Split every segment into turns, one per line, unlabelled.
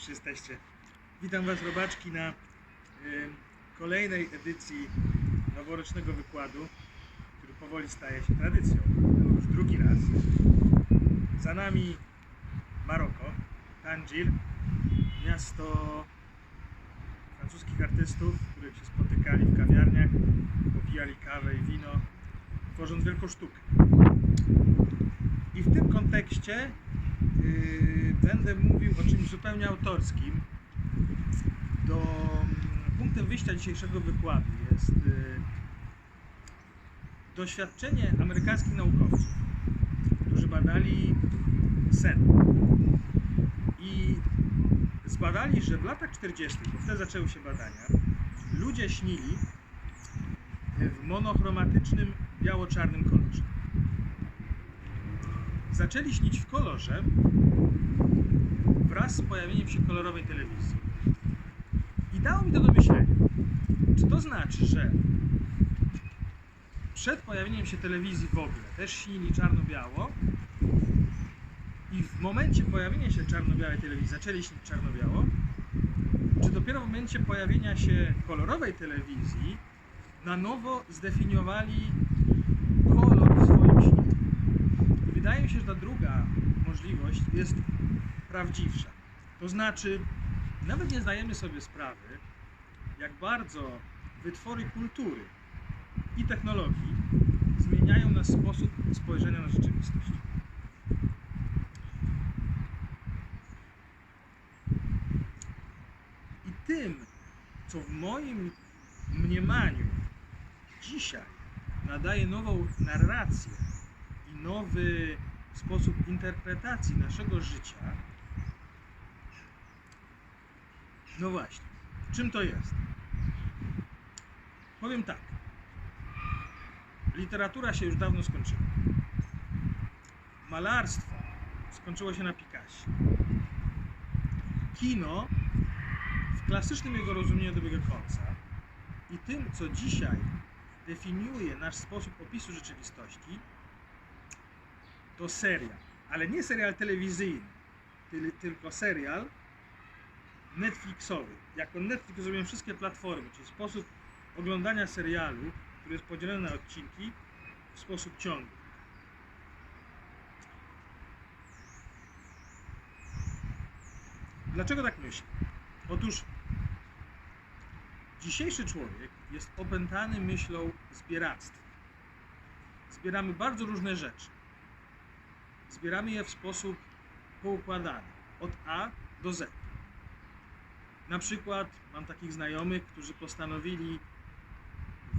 już jesteście. Witam Was, robaczki, na y, kolejnej edycji noworocznego wykładu, który powoli staje się tradycją. Już drugi raz. Za nami Maroko, Tangier, miasto francuskich artystów, których się spotykali w kawiarniach, popijali kawę i wino, tworząc wielką sztukę. I w tym kontekście yy, będę mówił o czymś zupełnie autorskim. Do, mm, punktem wyjścia dzisiejszego wykładu jest yy, doświadczenie amerykańskich naukowców, którzy badali sen. I zbadali, że w latach 40., bo wtedy zaczęły się badania, ludzie śnili w monochromatycznym, biało-czarnym kolorze. Zaczęli śnić w kolorze wraz z pojawieniem się kolorowej telewizji. I dało mi to do myślenia. Czy to znaczy, że przed pojawieniem się telewizji w ogóle też śnili czarno-biało i w momencie pojawienia się czarno-białej telewizji zaczęli śnić czarno-biało, czy dopiero w momencie pojawienia się kolorowej telewizji na nowo zdefiniowali kolor w swoim śnie. Wydaje mi się, że ta druga możliwość jest prawdziwsza. To znaczy, nawet nie zdajemy sobie sprawy, jak bardzo wytwory kultury i technologii zmieniają nasz sposób spojrzenia na rzeczywistość. I tym, co w moim mniemaniu dzisiaj nadaje nową narrację i nowy sposób interpretacji naszego życia, no właśnie, czym to jest? Powiem tak. Literatura się już dawno skończyła. Malarstwo skończyło się na Picassie. Kino w klasycznym jego rozumieniu dobiega końca i tym, co dzisiaj definiuje nasz sposób opisu rzeczywistości, to serial. Ale nie serial telewizyjny, tyl- tylko serial Netflixowy. Jako Netflix rozumiem wszystkie platformy, czyli sposób oglądania serialu, który jest podzielony na odcinki w sposób ciągły. Dlaczego tak myślę? Otóż dzisiejszy człowiek jest opętany myślą zbieractwa. Zbieramy bardzo różne rzeczy. Zbieramy je w sposób poukładany, od A do Z. Na przykład mam takich znajomych, którzy postanowili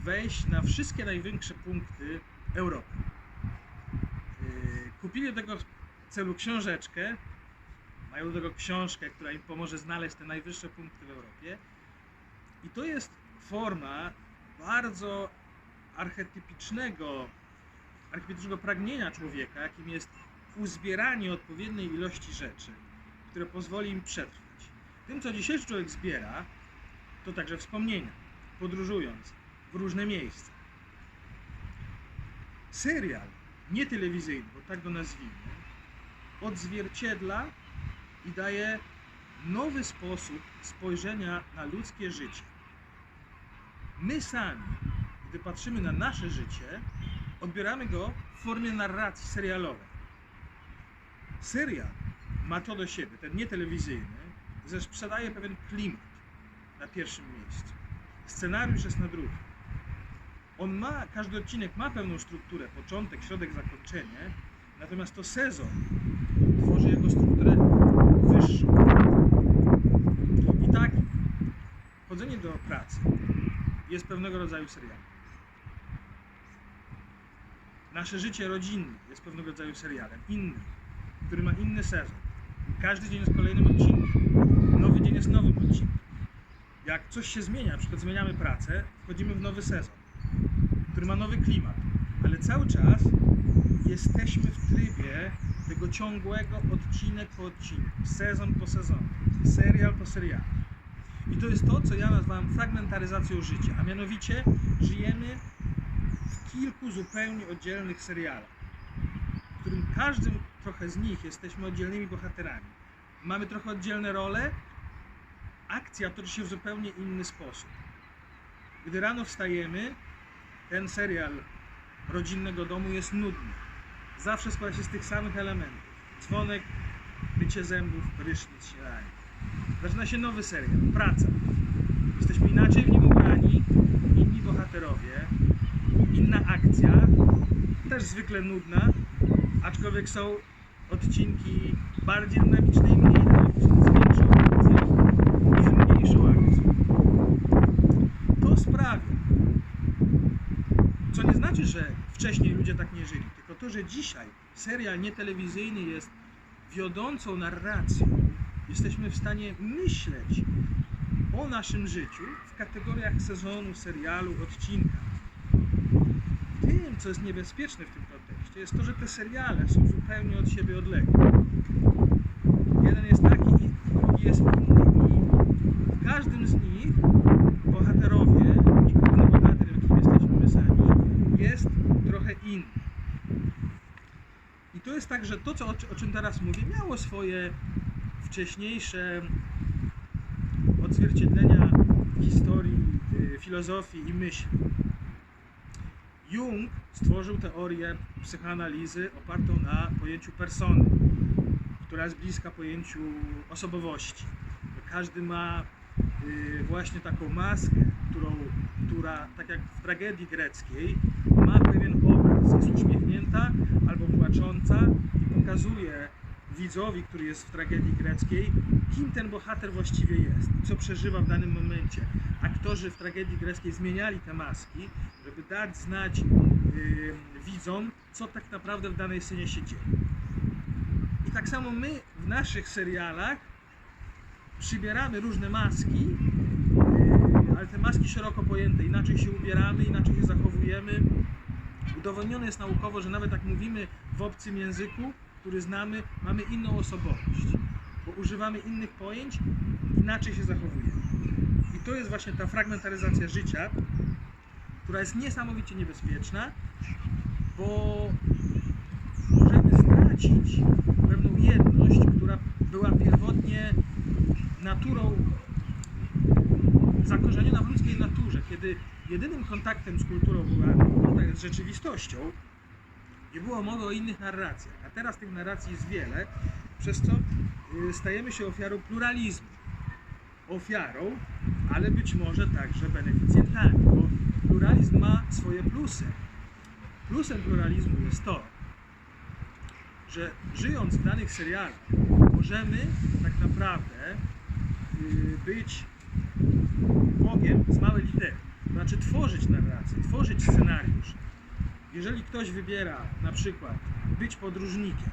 wejść na wszystkie największe punkty Europy. Yy, Kupili do tego celu książeczkę, mają do tego książkę, która im pomoże znaleźć te najwyższe punkty w Europie. I to jest forma bardzo archetypicznego, archetypicznego pragnienia człowieka, jakim jest uzbieranie odpowiedniej ilości rzeczy, które pozwoli im przetrwać. Tym, co dzisiejszy człowiek zbiera, to także wspomnienia, podróżując w różne miejsca. Serial, nie telewizyjny, bo tak go nazwijmy, odzwierciedla i daje nowy sposób spojrzenia na ludzkie życie. My sami, gdy patrzymy na nasze życie, odbieramy go w formie narracji serialowej. Serial ma to do siebie, ten nietelewizyjny, że sprzedaje pewien klimat na pierwszym miejscu. Scenariusz jest na drugim. On ma, każdy odcinek ma pewną strukturę, początek, środek, zakończenie, natomiast to sezon tworzy jego strukturę wyższą. I tak, chodzenie do pracy jest pewnego rodzaju serialem. Nasze życie rodzinne jest pewnego rodzaju serialem, innym, który ma inny sezon. Każdy dzień jest kolejnym odcinkiem. Nowy dzień jest nowym odcinkiem. Jak coś się zmienia, na przykład zmieniamy pracę, wchodzimy w nowy sezon, który ma nowy klimat, ale cały czas jesteśmy w trybie tego ciągłego odcinek po odcinku, sezon po sezonie, serial po serialu. I to jest to, co ja nazwałem fragmentaryzacją życia, a mianowicie żyjemy w kilku zupełnie oddzielnych serialach, w którym każdym trochę z nich jesteśmy oddzielnymi bohaterami. Mamy trochę oddzielne role, akcja toczy się w zupełnie inny sposób. Gdy rano wstajemy, ten serial rodzinnego domu jest nudny. Zawsze składa się z tych samych elementów. Dzwonek, mycie zębów, prysznic, śniadanie. Zaczyna się nowy serial, praca. Jesteśmy inaczej w nim ubrani, inni bohaterowie, inna akcja, też zwykle nudna, aczkolwiek są odcinki bardziej dynamiczne i mniej dynamiczne, z większą akcją i z mniejszą akcją. To sprawia, co nie znaczy, że wcześniej ludzie tak nie żyli, tylko to, że dzisiaj serial nietelewizyjny jest wiodącą narracją, jesteśmy w stanie myśleć o naszym życiu w kategoriach sezonu, serialu, odcinka. Tym, co jest niebezpieczne w tym kontekście, jest to, że te seriale są zupełnie od siebie odległe. Jeden jest taki, drugi jest inny i w każdym z nich bohaterowie i główny bohater, jakim jesteśmy my sami, jest trochę inny. I to jest tak, że to, co, o czym teraz mówię, miało swoje wcześniejsze odzwierciedlenia w historii, y, filozofii i myśli. Jung stworzył teorię psychoanalizy opartą na pojęciu persony, która jest bliska pojęciu osobowości. Każdy ma y, właśnie taką maskę, którą, która, tak jak w tragedii greckiej, ma pewien obraz. Jest uśmiechnięta albo płacząca i pokazuje widzowi, który jest w tragedii greckiej, kim ten bohater właściwie jest co przeżywa w danym momencie. Aktorzy w tragedii greckiej zmieniali te maski, żeby dać znać yy, widzom, co tak naprawdę w danej scenie się dzieje. I tak samo my w naszych serialach przybieramy różne maski, yy, ale te maski szeroko pojęte, inaczej się ubieramy, inaczej się zachowujemy. Udowodnione jest naukowo, że nawet jak mówimy w obcym języku, który znamy, mamy inną osobowość, bo używamy innych pojęć, inaczej się zachowujemy. I to jest właśnie ta fragmentaryzacja życia, która jest niesamowicie niebezpieczna, bo możemy stracić pewną jedność, która była pierwotnie naturą zakorzeniona w ludzkiej naturze, kiedy jedynym kontaktem z kulturą była kontakt z rzeczywistością, nie było mowy o innych narracjach. A teraz tych narracji jest wiele, przez co y, stajemy się ofiarą pluralizmu. Ofiarą, ale być może także beneficjentami, bo pluralizm ma swoje plusy. Plusem pluralizmu jest to, że żyjąc w danych serialach, możemy tak naprawdę y, być Bogiem z małej litery. Znaczy tworzyć narrację, tworzyć scenariusz. Jeżeli ktoś wybiera na przykład być podróżnikiem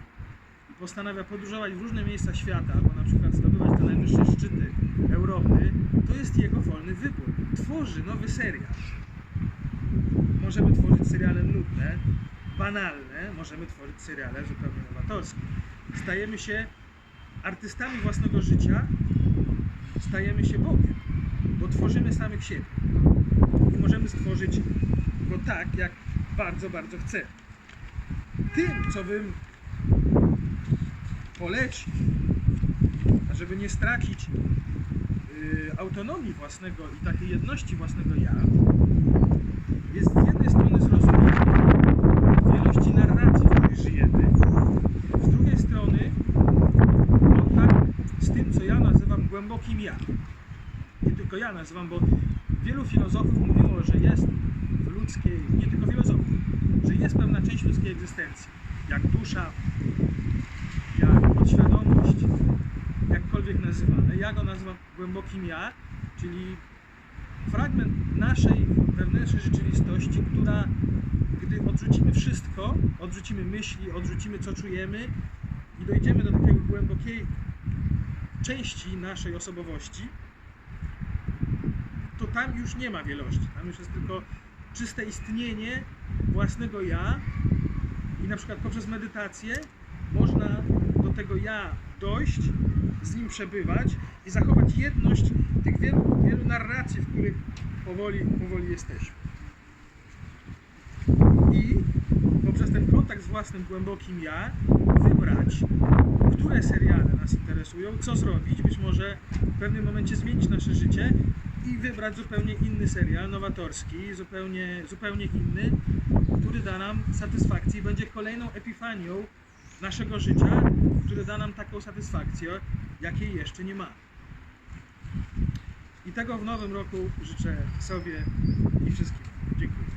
i postanawia podróżować w różne miejsca świata, albo na przykład zdobywać te najwyższe szczyty Europy, to jest jego wolny wybór. Tworzy nowy serial. Możemy tworzyć seriale nudne, banalne, możemy tworzyć seriale zupełnie nowatorskie. Stajemy się artystami własnego życia, stajemy się Bogiem, bo tworzymy samych siebie. I możemy stworzyć go tak, jak bardzo, bardzo chcemy. Tym, co bym polecił, żeby nie stracić y, autonomii własnego i takiej jedności własnego ja, jest z jednej strony zrozumienie wielości narracji, w której żyjemy, z drugiej strony kontakt z tym, co ja nazywam głębokim ja. Nie tylko ja nazywam, bo wielu filozofów mówiło, że jest w ludzkiej, nie tylko filozofów, że jest pewna część ludzkiej egzystencji, jak dusza, jak podświadomość, jakkolwiek nazywane. Ja go nazywam głębokim ja, czyli fragment naszej wewnętrznej rzeczywistości, która gdy odrzucimy wszystko, odrzucimy myśli, odrzucimy co czujemy i dojdziemy do takiej głębokiej części naszej osobowości, to tam już nie ma wielości. Tam już jest tylko czyste istnienie własnego ja i na przykład poprzez medytację można do tego ja dojść, z nim przebywać i zachować jedność tych wielu, wielu narracji, w których powoli, powoli jesteśmy. I poprzez ten kontakt z własnym głębokim ja wybrać, które seriale nas interesują, co zrobić, być może w pewnym momencie zmienić nasze życie i wybrać zupełnie inny serial, nowatorski, zupełnie, zupełnie inny, który da nam satysfakcję i będzie kolejną epifanią naszego życia, który da nam taką satysfakcję, jakiej jeszcze nie ma. I tego w nowym roku życzę sobie i wszystkim. Dziękuję.